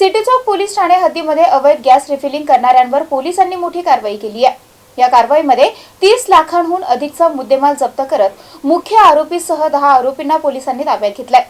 City Chowk police ठाणे हद्दीमध्ये अवैध गॅस रिफिलिंग करणाऱ्यांवर पोलिसांनी मोठी कारवाई केली आहे. या कारवाईमध्ये तीस लाखांहून अधिकचा मुद्देमाल जप्त करत मुख्य आरोपीसह दहा आरोपींना पोलिसांनी ताब्यात घेतलाय.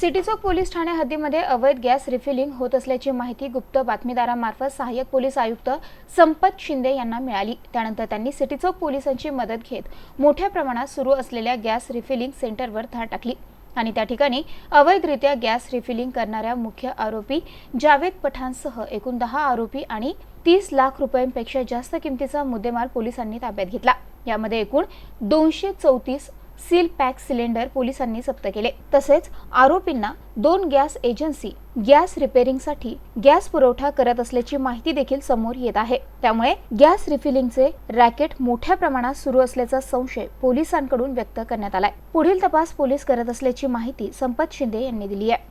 सिटी चौक पोलीस ठाणे हद्दीमध्ये अवैध गॅस रिफिलिंग होत असल्याची माहिती गुप्त बातमीदारांमार्फत सहाय्यक पोलीस आयुक्त संपत शिंदे यांना मिळाली. त्यानंतर त्यांनी सिटी चौक पोलिसांची मदत घेत मोठ्या प्रमाणात सुरू असलेल्या गॅस रिफिलिंग सेंटरवर धाड टाकली. आणि त्या ठिकाणी अवैधरित्या गॅस रिफिलिंग करणाऱ्या मुख्य आरोपी जावेद पठाणसह एकूण दहा आरोपी आणि तीस लाख रुपयांपेक्षा जास्त किमतीचा मुद्देमाल पोलिसांनी ताब्यात घेतला. यामध्ये एकूण दोनशे चौतीस सील पॅक सिलेंडर पोलिसांनी जप्त केले. तसेच आरोपींना दोन गॅस एजन्सी गॅस रिपेअरिंगसाठी गॅस पुरवठा करत असल्याची माहिती देखील समोर येत आहे. त्यामुळे गॅस रिफिलिंगचे रॅकेट मोठ्या प्रमाणात सुरू असल्याचा संशय पोलिसांकडून व्यक्त करण्यात आलाय. पुढील तपास पोलीस करत असल्याची माहिती संपत शिंदे यांनी दिली आहे.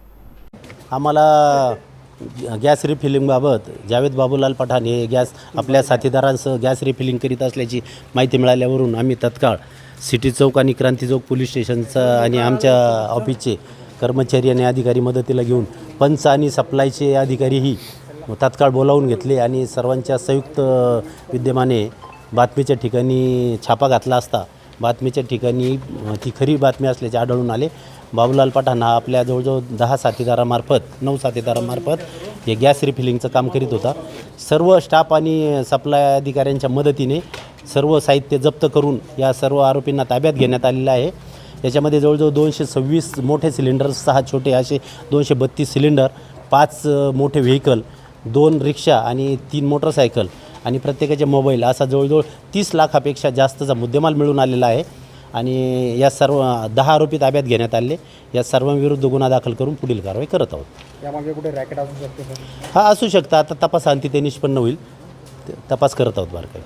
आम्हाला गॅस रिफिलिंगबाबत जावेद बाबूलाल पठाण हे गॅस आपल्या साथीदारांसह गॅस रिफिलिंग करीत असल्याची माहिती मिळाल्यावरून आम्ही तत्काळ सिटी चौक आणि क्रांती चौक पोलीस स्टेशनचा आणि आमच्या ऑफिसचे कर्मचारी आणि अधिकारी मदतीला घेऊन पंच आणि सप्लायचे अधिकारीही तात्काळ बोलावून घेतले आणि सर्वांच्या संयुक्त विद्यमाने बातमीच्या ठिकाणी छापा घातला असता. बातमीच्या ठिकाणी ती खरी बातमी असल्याचे आढळून आले. बाबूलाल पठाण हा आपल्या जवळजवळ दहा साथीदारामार्फत नऊ साथीदारामार्फत हे गॅस रिफिलिंगचं काम करीत होता. सर्व स्टाफ आणि सप्लाय अधिकाऱ्यांच्या मदतीने सर्व साहित्य जप्त करून या सर्व आरोपींना ताब्यात घेण्यात आलेलं आहे. याच्यामध्ये जवळजवळ दोनशे सव्वीस मोठे सिलेंडर सहा छोटे असे दोनशे बत्तीस सिलेंडर पाच मोठे व्हेकल दोन रिक्षा आणि तीन मोटरसायकल आणि प्रत्येकाचे मोबाईल असा जवळजवळ तीस लाखापेक्षा जास्तचा मुद्देमाल मिळून आलेला आहे. आणि या सर्व दहा आरोपी ताब्यात घेण्यात आले. या सर्वांविरुद्ध गुन्हा दाखल करून पुढील कारवाई करत आहोत. यामागे कुठे रॅकेट असू शकते हा असू शकता. आता तपासांती ते निष्पन्न होईल. तपास करत आहोत बारकाई